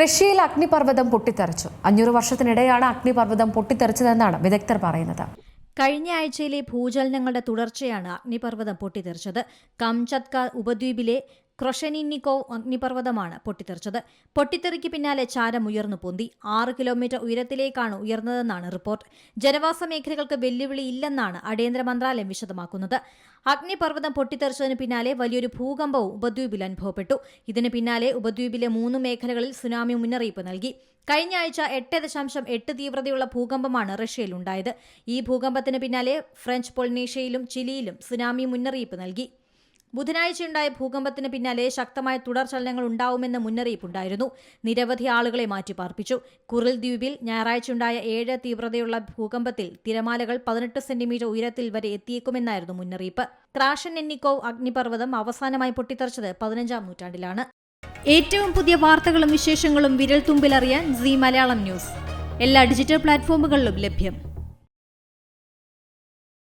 റഷ്യയിൽ അഗ്നിപർവതം പൊട്ടിത്തെറിച്ചു. അഞ്ഞൂറ് വർഷത്തിനിടെയാണ് അഗ്നിപർവതം പൊട്ടിത്തെറിച്ചതെന്നാണ് വിദഗ്ധർ പറയുന്നത്. കഴിഞ്ഞ ആഴ്ചയിലെ ഭൂചലനങ്ങളുടെ തുടർച്ചയാണ് അഗ്നിപർവതം പൊട്ടിത്തെറിച്ചത്. കംചത്ക ഉപദ്വീപിലെ ക്രൊഷനിന്നിക്കോവ് അഗ്നിപർവതമാണ് പൊട്ടിത്തെറിച്ചത്. പൊട്ടിത്തെറിക്ക് പിന്നാലെ ചാരം ഉയർന്നു പൊന്തി. ആറ് കിലോമീറ്റർ ഉയരത്തിലേക്കാണ് ഉയർന്നതെന്നാണ് റിപ്പോർട്ട്. ജനവാസ മേഖലകൾക്ക് വെല്ലുവിളി ഇല്ലെന്നാണ് അടിയന്തര മന്ത്രാലയം വിശദമാക്കുന്നത്. അഗ്നിപർവതം പൊട്ടിത്തെറിച്ചതിന് പിന്നാലെ വലിയൊരു ഭൂകമ്പവും ഉപദ്വീപിൽ അനുഭവപ്പെട്ടു. ഇതിന് പിന്നാലെ ഉപദ്വീപിലെ മൂന്ന് മേഖലകളിൽ സുനാമി മുന്നറിയിപ്പ് നൽകി. കഴിഞ്ഞ ആഴ്ച എട്ട് ദശാംശം എട്ട് തീവ്രതയുള്ള ഭൂകമ്പമാണ് റഷ്യയിൽ ഉണ്ടായത് ഈ ഭൂകമ്പത്തിന് പിന്നാലെ ഫ്രഞ്ച് പൊളിനേഷ്യയിലും ചിലിയിലും സുനാമി മുന്നറിയിപ്പ് നൽകി. ബുധനാഴ്ചയുണ്ടായ ഭൂകമ്പത്തിന് പിന്നാലെ ശക്തമായ തുടർചലനങ്ങൾ ഉണ്ടാവുമെന്ന മുന്നറിയിപ്പുണ്ടായിരുന്നു. നിരവധി ആളുകളെ മാറ്റിപ്പാർപ്പിച്ചു. കുറിൽ ദ്വീപിൽ ഞായറാഴ്ചയുണ്ടായ ഏഴ് തീവ്രതയുള്ള ഭൂകമ്പത്തിൽ തിരമാലകൾ പതിനെട്ട് സെന്റിമീറ്റർ ഉയരത്തിൽ വരെ എത്തിയേക്കുമെന്നായിരുന്നു മുന്നറിയിപ്പ്. ക്രാഷൻ എന്നിക്കോവ് അഗ്നിപർവതം അവസാനമായി പൊട്ടിത്തെറിച്ചത് പതിനഞ്ചാം നൂറ്റാണ്ടിലാണ്. ഏറ്റവും പുതിയ വാർത്തകളും വിശേഷങ്ങളും വിരൽ തുമ്പിലറിയാൻ സി മലയാളം ന്യൂസ്. എല്ലാ ഡിജിറ്റൽ പ്ലാറ്റ്ഫോമുകളിലും ലഭ്യം.